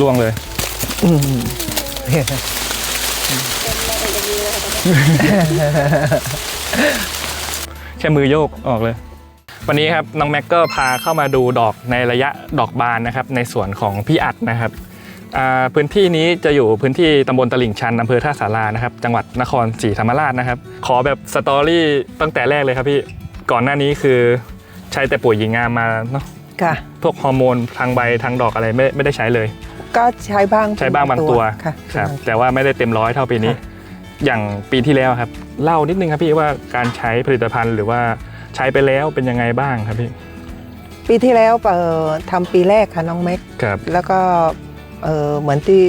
ร่วงเลยอืมแค่มือโยกออกเลย วันนี้ครับน้องแม็กก็พาเข้ามาดูดอกในระยะดอกบานนะครับ ในสวนของพี่อัดนะครับอ่าพื้นที่นี้จะอยู่พื้นที่ตำบลตลิ่งชันอำเภอท่าสารานะครับ จังหวัดนครศรีธรรมราชนะครับ ขอแบบสตอรี่ตั้งแต่แรกเลยครับพี่ก่อนหน้านี้คือใช้แต่ปุ๋ยหญิงงามมาเนาะค่ะพวกฮอร์โมนทางใบทางดอกอะไรไม่ไม่ได้ใช้เลย ก็ใช้บ้างใช้บ้างบางตัวค่ะครับแต่ว่าไม่ได้เต็มร้อยเท่าปีนี้ค่ะอย่างปีที่แล้วครับเล่านิดนึงครับพี่ว่าการใช้ผลิตภัณฑ์หรือว่าใช้ไปแล้วเป็นยังไงบ้างครับพี่ปีที่แล้วเอ่อทำปีแรกค่ะน้องแม็กครับแล้วก็เอ่อเหมือนที่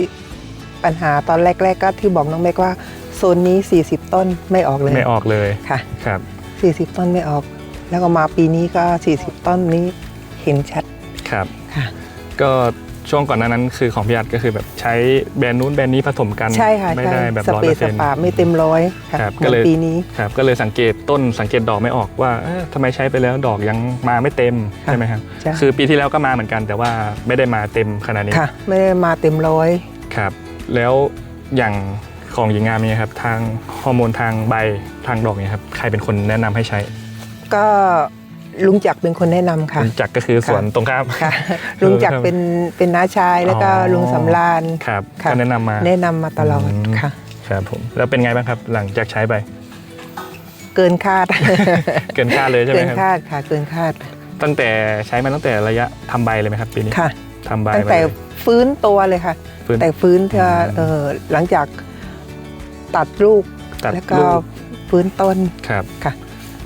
ปัญหาตอนแรก ๆ ก็ที่บอกน้องแม็กว่าโซนนี้ 40 ต้นไม่ออกเลยไม่ออกเลยค่ะครับ40 ต้นไม่ออก แล้วก็มาปีนี้ก็ 40 ต้นนี้เห็นชัดครับค่ะก็ ช่วงก่อนหน้านั้นคือของพี่อัดก็คือแบบใช้แบรนด์นู้นแบรนด์นี้ผสมกันใช่ค่ะไม่ใช่ได้แบบสร้อยเปรเปอย์ร์สเซ็นต์ปาไม่เต็มร้อยค่ะครับเหมืก็อนเลยปีนี้ครับก็เลยสังเกตต้นสังเกตดอกไม่ออกว่าเอ๊ะทำไมใช้ไปแล้วดอกยังมาไม่เต็มค่ะใช่ไหมครับใช่คือปีที่แล้วก็มาเหมือนกันแต่ว่าไม่ได้มาเต็มขนาดนี้ค่ะไม่ได้มาเต็มร้อยครับแล้วอย่างของหญิงงามเนี่ยครับทางฮอร์โมนทางใบทางดอกเนี่ยครับใครเป็นคนแนะนำให้ใช้ ก็ ลุงจักรเป็นคนแนะนำค่ะรู้จักก็คือสวนตรงข้าม ค่ะ ลุงจักรเป็นเป็นน้าชายแล้วก็อ๋อ ลุงสำราญครับค่ะ ก็แนะนำมา แนะนำมาตลอดอืม ค่ะ ครับผมแล้วเป็นไงบ้างครับหลังจากใช้ไป เกินคาด เกินคาดเลยใช่ไหเกิมนครับ คาดค่ะ เกินคาดตั้งแต่ใช้มาตั้งแต่ระยะทำใบเลยไหมครับปีนี้ค่ะ ทำใบตั้งมาแต่เลย ฟื้นตัวเลยค่ะ ฟื้นแต่ฟื้นจะอืมเออหลังจากตัดลูกตัดแล้วก็ลูกฟื้นต้น ครับ ค่ะ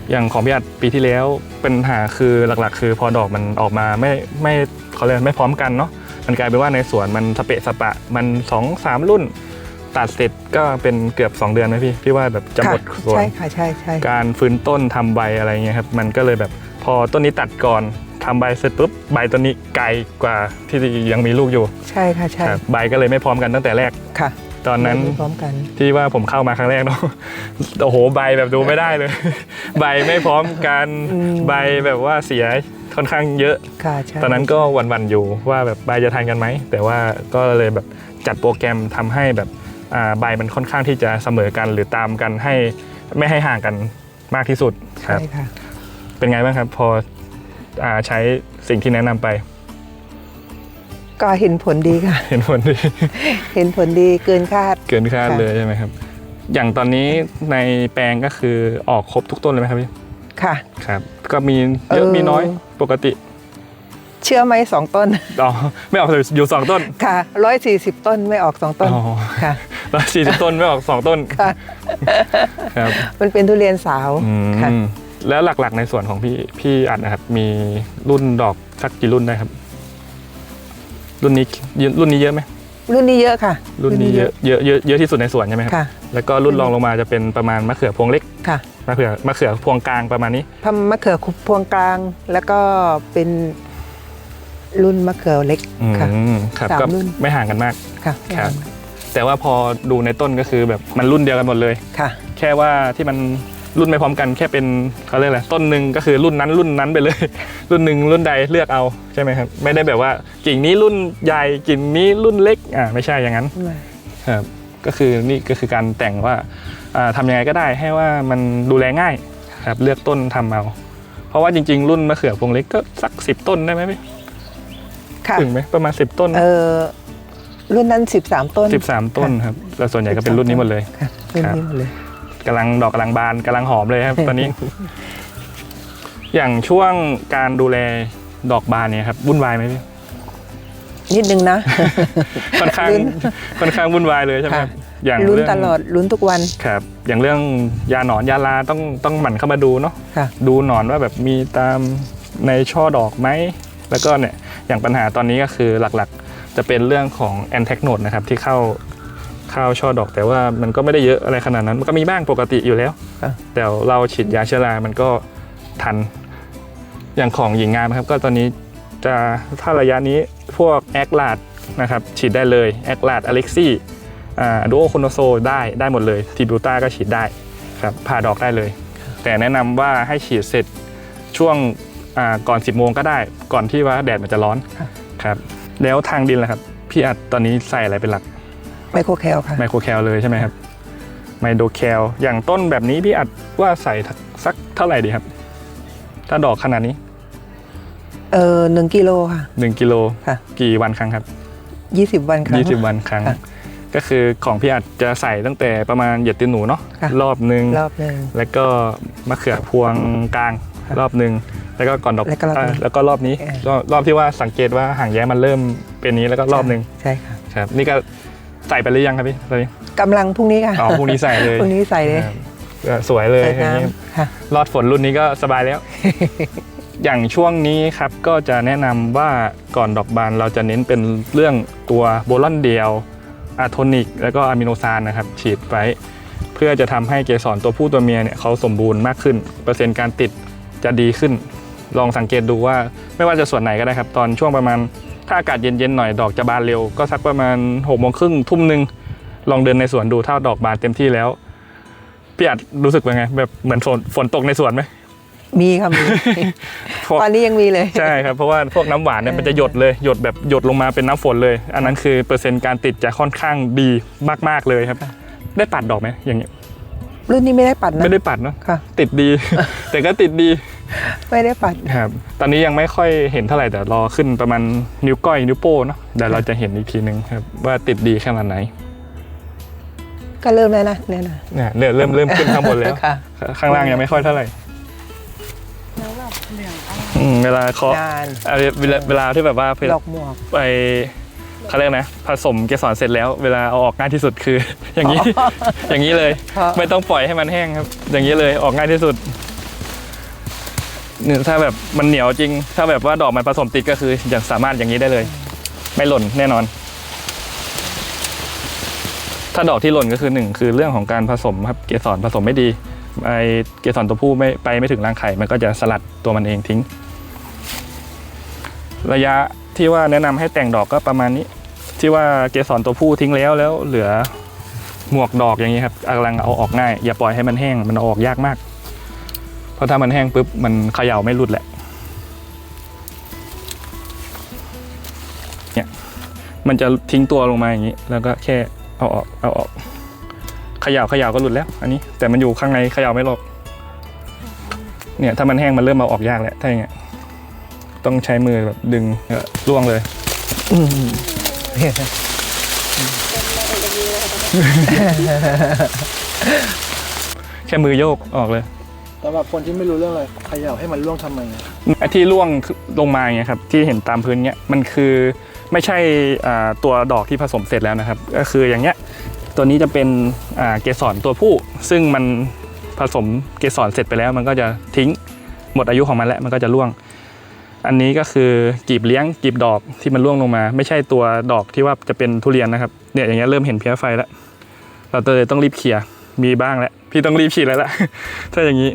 อย่างของพี่อัดปีที่แล้วเป็นปัญหาคือหลักๆ คือพอดอกมันออกมาไม่ไม่เขาเรียกไม่พร้อมกันเนาะมันกลายเป็นว่าในสวนมันสเปะสปะมันสองสามรุ่น ตัดเสร็จก็เป็นเกือบ 2 เดือนไหมพี่พี่ว่าแบบจะหมดค่ะสวนใช่ค่ะใช่ใช่การฟื้นต้นทำใบอะไรเงี้ยครับมันก็เลยแบบพอต้นนี้ตัดก่อนทำใบเสร็จปุ๊บใบต้นนี้ไกลกว่าที่ยังมีลูกอยู่ ใช่ค่ะใช่ครับใบก็เลยไม่พร้อมกันตั้งแต่แรกค่ะ ตอนนั้นไม่พร้อมกันที่ว่าผมเข้ามาครั้งแรกเนาะโอ้โหใบแบบดูไม่ได้เลย ใบไม่พร้อมกันอืมใบแบบว่าเสียค่อนข้างเยอะค่ะใช่ตอนนั้นก็หวั่นๆอยู่ว่าแบบใบจะทันกันไหม แต่ว่าก็เลยแบบจัดโปรแกรมทำให้แบบอ่าใบมันค่อนข้างที่จะเสมอกันหรือตามกันให้ไม่ให้ห่างกันมากที่สุดคใช่รับค่ะเป็นไงบ้างครับพออาใช้สิ่งที่แนะนำไป ก็เห็นผลดีค่ะ เห็นผลดี เห็นผลดีเกินคาด เกินคาดค่ะ เลยใช่ไหมครับ อย่างตอนนี้ในแปลงก็คือออกครบทุกต้นเลยไหมครับพี่ ค่ะ ครับ ก็มีเยอะเออมีน้อยปกติ เชื่อไหมสองต้น อ๋อ ไม่ออกอยู่สองต้น ค่ะร้อยสี่สิบต้นไม่ออกสองต้นอ๋อ ค่ะ แล้วสี่สิบต้นไม่ออกสองต้น ค่ะ ครับมันเป็นทุเรียนสาวอืค่ะมแล้วหลักๆในส่วนของพี่พี่อัดนะครับ มีรุ่นดอกสักกี่รุ่นได้ครับ รุ่นนี้รุ่นนี้เยอะไหมรุ่นนี้เยอะค่ะ รุ่นนี้เยอะเยอะเยอะเยอะที่สุดในสวนใช่ไหมครับค่ะ แล้วก็รุ่นรองลงมาจะเป็นประมาณมะเขือพวงเล็กค่ะมะเขือมะเขือพวงกลางประมาณนี้ทำมะเขือพวงกลางแล้วก็เป็นรุ่นมะเขือเล็กอืมค่ะครับสามก็รุ่น ไม่ห่างกันมาก ค่ะครับ แต่ว่าพอดูในต้นก็คือแบบมันรุ่นเดียวกันหมดเลย ค่ะ แค่ว่าที่มัน รุ่นไม่พร้อมกันแค่เป็นเขาเรียกอะไรต้นหนึ่งก็คือรุ่นนั้นรุ่นนั้นไปเลย รุ่นหนึ่งรุ่นใดเลือกเอาใช่ไหมครับไม่ได้แบบว่ากิ่งนี้รุ่นใหญ่กิ่งนี้รุ่นเล็กอ่าไม่ใช่อย่างนั้นครับก็คือนี่ก็คือการแต่งว่าอ่าทำยังไงก็ได้ให้ว่ามันดูแลง่ายครับเลือกต้นทำเอา เพราะว่าจริง ๆ รุ่นมะเขือพวงเล็กก็สักสิบต้นได้ไหมพี่ค่ะถึงไหมประมาณสิบต้นเออรุ่นนั้นสิบสามต้นสิบสามต้นครับแต่ส่วนใหญ่ก็เป็นรุ่นนี้หมดเลยค่ะรุ่นนี้หมดเลย กำลังดอกกำลังบานกำลังหอมเลยครับ ตอนนี้ อย่างช่วงการดูแลดอกบานเนี่ยครับวุ่นวายไหมพี่นิดนึงนะ ค่อนข้างลุ้นค่อนข้างวุ่นวายเลยใช่ไหมครับค่ะอย่างลุ้นเรื่องตลอดลุ้นทุกวันครับ อย่างเรื่องยาหนอนยาลาต้องต้องหมั่นเข้ามาดูเนาะค่ะดูหนอนว่าแบบมีตามในช่อดอกไหมแล้วก็เนี่ยอย่างปัญหาตอนนี้ก็คือหลักๆ จะเป็นเรื่องของแอนแทกโนดนะครับที่เข้าเข้าช่อดอก แต่ว่ามันก็ไม่ได้เยอะอะไรขนาดนั้น มันก็มีบ้างปกติอยู่แล้วค่ะ แต่เราฉีดยาเชื้อรามันก็ทัน อย่างของหญิงงามครับ ก็ตอนนี้จะถ้าระยะนี้พวกแอคลาดนะครับฉีดได้เลยแอคลาดอเล็กซี่อ่าดูโอโคโนโซได้ได้หมดเลยทีบิวต้าก็ฉีดได้ครับผ่าดอกได้เลย แต่แนะนำว่าให้ฉีดเสร็จช่วงอ่าก่อน 10โมงก็ได้ ก่อนที่ว่าแดดมันจะร้อนค่ะครับ แล้วทางดินล่ะครับ พี่อัดตอนนี้ใส่อะไรเป็นหลัก ไมโครแคลค่ะไมโครแคลเลยใช่ไหมครับไมโดแคลอย่างต้นแบบนี้พี่อัดว่าใส่สักเท่าไหร่ดีครับ ถ้าดอกขนาดนี้ เออหนึ่งกิโลค่ะ1กิโลค่ะ กี่วันครั้งครับยี่สิบวันครั้ง20วันครั้งค่ะก็คือของพี่อัดจะใส่ตั้งแต่ประมาณเหยียดตีนหนูเนาะค่ะรอบหนึ่งรอบหนึ่งแล้วก็มะเขือพวงกลางค่ะรอบหนึ่งแล้วก็ก่อนดอกแล้วก็รอบนี้อ่าแล้วก็รอบนี้เออรอบรอบที่ว่าสังเกตว่าห่างแย้มันเริ่มเป็นนี้แล้วก็รอบหนึ่งใช่ค่ะครับ นี่ก็ ใส่ไปหรือยังครับพี่ตอนนี้กำลังพรุ่งนี้ค่ะอ๋อพรุ่งนี้ใส่เลยพรุ่งนี้ใส่เลยครับก็สวยเลยใส่อย่างนี้น้ำค่ะ รอดฝนรุ่นนี้ก็สบายแล้ว อย่างช่วงนี้ครับก็จะแนะนำว่าก่อนดอกบานเราจะเน้นเป็นเรื่องตัวโบลอนเดียวอะโทนิก แล้วก็อะมิโนซานนะครับ ฉีดไว้ เพื่อจะทำให้เกสรตัวผู้ตัวเมียเนี่ยเขาสมบูรณ์มากขึ้น เปอร์เซ็นต์การติดจะดีขึ้น ลองสังเกตดูว่าไม่ว่าจะส่วนไหนก็ได้ครับ ตอนช่วงประมาณ ถ้าอากาศเย็นๆหน่อยดอกจะบานเร็ว ก็สักประมาณหกโมงครึ่งทุ่มหนึ่งลองเดินในสวนดูถ้าดอกบานเต็มที่แล้วพี่อาจรู้สึกเป็นไง แบบเหมือนฝนฝนตกในสวนไหมมีค่ะมีเพราะตอนนี้ยังมีเลยใช่ครับเพราะว่าพวกน้ำหวานเนี่ยมันจะหยดเลยหยดแบบหยดลงมาเป็นน้ำฝนเลย อันนั้นคือเปอร์เซ็นต์การติดจะค่อนข้างดีมากๆเลยครับ ได้ปัดดอกไหมอย่างเงี้ยรุ่นนี้ไม่ได้ปัดนะไม่ได้ปัดเนาะค่ะติดดี แต่ก็ติดดี ไม่ได้ปัดครับ ตอนนี้ยังไม่ค่อยเห็นเท่าไหร่แต่รอขึ้นประมาณนิ้วก้อยนิ้วโป้เนาะเดี๋ยวเราจะเห็นอีกทีนึงครับ ว่าติดดีขนาดไหน ก็เริ่มแล้วนะเนี่ยนะเนี่ยเริ่มเริ่มเริ่มขึ้นข้างบนแล้ว ค่ะข้างล่างยังไม่ค่อยเท่าไหร่แล้วแบบเหลืองอร่อยอืมเวลาเคาะงานเอ่อเวลาเวลาที่แบบว่าดอกหมวก ไปเขาเรียกนะผสมเกสรเสร็จแล้วเวลาเอาออกง่ายที่สุดคือ อย่างนี้ อย่างนี้เลยเพราะไม่ต้องปล่อยให้มันแห้งครับ อย่างนี้เลยออกง่ายที่สุด เนี่ยถ้าแบบมันเหนียวจริง ถ้าแบบว่าดอกมันผสมติดก็คืออย่างสามารถอย่างนี้ได้เลย ไม่หล่นแน่นอน ถ้าดอกที่หล่นก็คือหนึ่งคือเรื่องของการผสมครับเกสรผสมไม่ดีไอเกสรตัวผู้ไม่ไปไม่ถึงรังไข่มันก็จะสลัดตัวมันเองทิ้ง ระยะที่ว่าแนะนำให้แต่งดอกก็ประมาณนี้ ที่ว่าเกสรตัวผู้ทิ้งแล้วแล้วเหลือหมวกดอกอย่างนี้ครับกำลังเอาออกง่าย อย่าปล่อยให้มันแห้งมันออกยากมาก ราะถ้ามันแห้งปุ๊บมันเขย่าไม่หลุดแหละเนี่ยมันจะทิ้งตัวลงมาอย่างนี้ แล้วก็แค่เอาออกเอาออกเขย่าเขย่าก็หลุดแล้ว อันนี้ แต่มันอยู่ข้างในเขย่าไม่หรอกเนี่ยถ้ามันแห้งมันเริ่มเอาออกยากแล้วถ้าอย่างเงี้ยต้องใช้มือแบบดึงล่วงเลยแค่มือโยกออกเลย สำหรับคนที่ไม่รู้เรื่องอะไรเขย่าให้มันร่วงทำไมอะไอ้ที่ร่วงลงมาอย่างเงี้ยครับที่เห็นตามพื้นเนี้ยมันคือไม่ใช่อ่าตัวดอกที่ผสมเสร็จแล้วนะครับ ก็คืออย่างเงี้ยตัวนี้จะเป็นอ่าเกสรตัวผู้ ซึ่งมันผสมเกสรเสร็จไปแล้ว มันก็จะทิ้งหมดอายุของมันแล้วมันก็จะร่วง อันนี้ก็คือกีบเลี้ยงกีบดอกที่มันร่วงลงมา ไม่ใช่ตัวดอกที่ว่าจะเป็นทุเรียนนะครับเนี่ยอย่างเงี้ยเริ่มเห็นเพี้ยไฟแล้วเราเลยต้องรีบเคลียร์มีบ้างแล้วพี่ต้องรีบฉีดแล้วล่ะ ถ้าอย่างนี้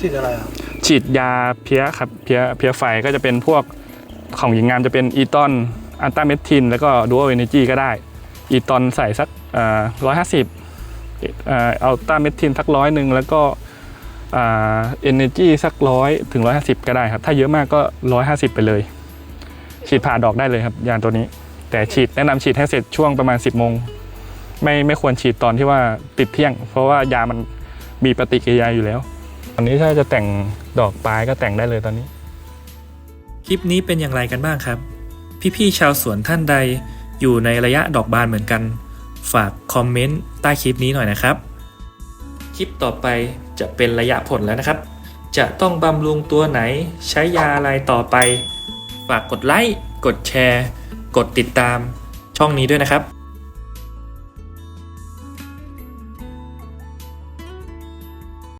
ฉีดอะไรอะฉีดยาเพี้ยครับเพี้ยเพี้ยไฟก็จะเป็นพวกของหญิงงามจะเป็นอีตอนอันตาเมทิน แล้วก็ดูอัลเอเนจีก็ได้ อีตอนใส่สักร้อยห้าสิบอัลตาเมทินสักร้อยหนึ่งแล้วก็เอเนจีสักร้อยถึงร้อยห้าสิบก็ได้ครับ ถ้าเยอะมากก็ร้อยห้าสิบไปเลย ฉีดผ่าดอกได้เลยครับ ยาตัวนี้ แต่ฉีดแนะนำฉีดให้เสร็จช่วงประมาณ10บโมงไม่ไม่ควรฉีดตอนที่ว่าติดเที่ยง เพราะว่ายามันมีปฏิกิริยาอยู่แล้ว อนนี้ถ้าจะแต่งดอกปลายก็แต่งได้เลยตอนนี้ คลิปนี้เป็นอย่างไรกันบ้างครับ พี่ๆชาวสวนท่านใดอยู่ในระยะดอกบานเหมือนกัน ฝากคอมเมนต์ใต้คลิปนี้หน่อยนะครับ คลิปต่อไปจะเป็นระยะผลแล้วนะครับ จะต้องบำรุงตัวไหนใช้ยาอะไรต่อไป ฝากกดไลค์กดแชร์ กดติดตามช่องนี้ด้วยนะครับ